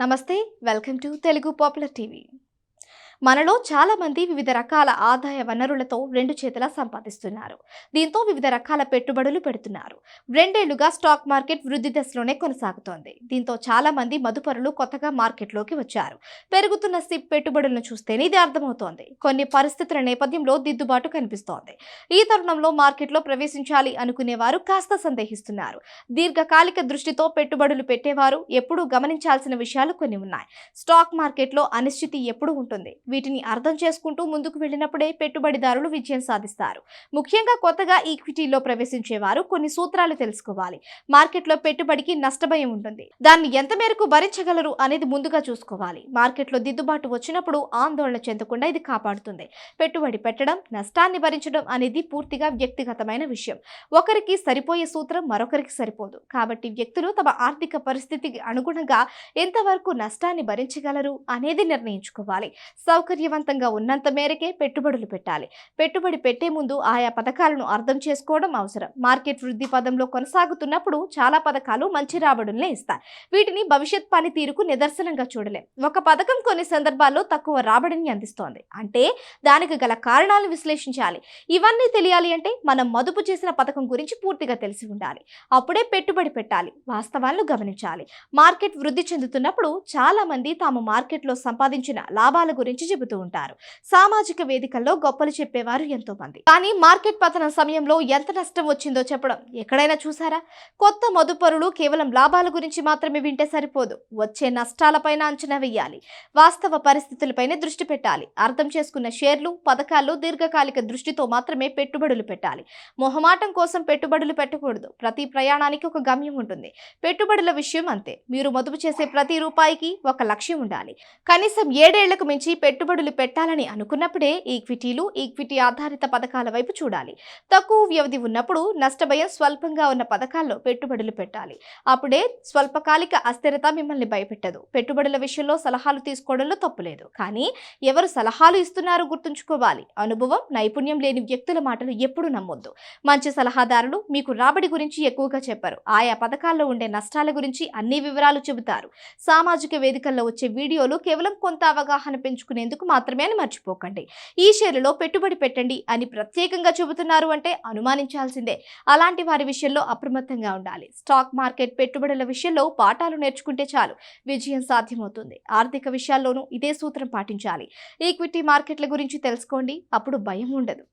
నమస్తే welcome to Telugu popular TV. మనలో చాలా మంది వివిధ రకాల ఆదాయ వనరులతో రెండు చేతుల సంపాదిస్తున్నారు. దీంతో వివిధ రకాల పెట్టుబడులు పెడుతున్నారు. రెండేళ్ళుగా స్టాక్ మార్కెట్ వృద్ధి దశలోనే కొనసాగుతోంది. దీంతో చాలా మంది మదుపరులు కొత్తగా మార్కెట్లోకి వచ్చారు. పెరుగుతున్న సిప్ పెట్టుబడులను చూస్తేనే ఇది అర్థమవుతోంది. కొన్ని పరిస్థితుల నేపథ్యంలో దిద్దుబాటు కనిపిస్తోంది. ఈ తరుణంలో మార్కెట్లో ప్రవేశించాలి అనుకునేవారు కాస్త సందేహిస్తున్నారు. దీర్ఘకాలిక దృష్టితో పెట్టుబడులు పెట్టేవారు ఎప్పుడూ గమనించాల్సిన విషయాలు కొన్ని ఉన్నాయి. స్టాక్ మార్కెట్లో అనిశ్చితి ఎప్పుడు ఉంటుంది. వీటిని అర్థం చేసుకుంటూ ముందుకు వెళ్ళినప్పుడే పెట్టుబడిదారులు విజయం సాధిస్తారు. ముఖ్యంగా కొత్తగా ఈక్విటీలో ప్రవేశించేవారు కొన్ని సూత్రాలు తెలుసుకోవాలి. మార్కెట్లో పెట్టుబడికి నష్టభయం ఉంటుంది. దాన్ని ఎంత మేరకు భరించగలరు అనేది ముందుగా చూసుకోవాలి. మార్కెట్లో దిద్దుబాటు వచ్చినప్పుడు ఆందోళన చెందకుండా ఇది కాపాడుతుంది. పెట్టుబడి పెట్టడం నష్టాన్ని భరించడం అనేది పూర్తిగా వ్యక్తిగతమైన విషయం. ఒకరికి సరిపోయే సూత్రం మరొకరికి సరిపోదు. కాబట్టి వ్యక్తులు తమ ఆర్థిక పరిస్థితికి అనుగుణంగా ఎంతవరకు నష్టాన్ని భరించగలరు అనేది నిర్ణయించుకోవాలి. సౌ సౌకర్యవంతంగా ఉన్నంత మేరకే పెట్టుబడులు పెట్టాలి. పెట్టుబడి పెట్టే ముందు ఆయా పథకాలను అర్థం చేసుకోవడం అవసరం. మార్కెట్ వృద్ధి పదంలో కొనసాగుతున్నప్పుడు చాలా పథకాలు మంచి రాబడుల్నే ఇస్తాయి. వీటిని భవిష్యత్ పనితీరుకు నిదర్శనంగా చూడలేం. ఒక పథకం కొన్ని సందర్భాల్లో తక్కువ రాబడిని అందిస్తోంది. అంటే దానికి గల కారణాలను విశ్లేషించాలి. ఇవన్నీ తెలియాలి అంటే మనం మదుపు చేసిన పథకం గురించి పూర్తిగా తెలిసి ఉండాలి. అప్పుడే పెట్టుబడి పెట్టాలి. వాస్తవాలను గమనించాలి. మార్కెట్ వృద్ధి చెందుతున్నప్పుడు చాలా మంది తాము మార్కెట్లో సంపాదించిన లాభాల గురించి చెబుతూ ఉంటారు. సామాజిక వేదికల్లో గొప్పలు చెప్పేవారు ఎంతో మంది కానీ మార్కెట్ పతనం సమయంలో ఎంత నష్టం వచ్చిందో చెప్పడం ఎక్కడైనా చూసారా? కొత్త మదుపరులు కేవలం లాభాల గురించి మాత్రమే వింటే సరిపోదు. వచ్చే నష్టాలపైన అంచనా వేయాలి వాస్తవ పరిస్థితులపైనే దృష్టి పెట్టాలి. అర్థం చేసుకున్న షేర్లు పథకాల్లో దీర్ఘకాలిక దృష్టితో మాత్రమే పెట్టుబడులు పెట్టాలి. మొహమాటం కోసం పెట్టుబడులు పెట్టకూడదు. ప్రతి ప్రయాణానికి ఒక గమ్యం ఉంటుంది. పెట్టుబడుల విషయం అంతే. మీరు మదుపు చేసే ప్రతి రూపాయికి ఒక లక్ష్యం ఉండాలి. కనీసం ఏడేళ్ళకు మించి పెట్టుబడులు పెట్టాలని అనుకున్నప్పుడే ఈక్విటీలు ఈక్విటీ ఆధారిత పథకాల వైపు చూడాలి. తక్కువ వ్యవధి ఉన్నప్పుడు నష్టభయం స్వల్పంగా ఉన్న పథకాల్లో పెట్టుబడులు పెట్టాలి. అప్పుడే స్వల్పకాలిక అస్థిరత మిమ్మల్ని భయపెట్టదు. పెట్టుబడుల విషయంలో సలహాలు తీసుకోవడంలో తప్పులేదు. కానీ ఎవరు సలహాలు ఇస్తున్నారో గుర్తుంచుకోవాలి. అనుభవం నైపుణ్యం లేని వ్యక్తుల మాటలు ఎప్పుడు నమ్మొద్దు. మంచి సలహాదారులు మీకు రాబడి గురించి ఎక్కువగా చెప్పరు. ఆయా పథకాల్లో ఉండే నష్టాల గురించి అన్ని వివరాలు చెబుతారు. సామాజిక వేదికల్లో వచ్చే వీడియోలు కేవలం కొంత అవగాహన పెంచుకునే చేసుకునేందుకు మాత్రమే అని మర్చిపోకండి. ఈ షేర్లలో పెట్టుబడి పెట్టండి అని ప్రత్యేకంగా చెబుతున్నారు అంటే అనుమానించాల్సిందే. అలాంటి వారి విషయంలో అప్రమత్తంగా ఉండాలి. స్టాక్ మార్కెట్ పెట్టుబడుల విషయంలో పాఠాలు నేర్చుకుంటే చాలు. విజయం సాధ్యమవుతుంది. ఆర్థిక విషయాల్లోనూ ఇదే సూత్రం పాటించాలి. ఈక్విటీ మార్కెట్ల గురించి తెలుసుకోండి. అప్పుడు భయం ఉండదు.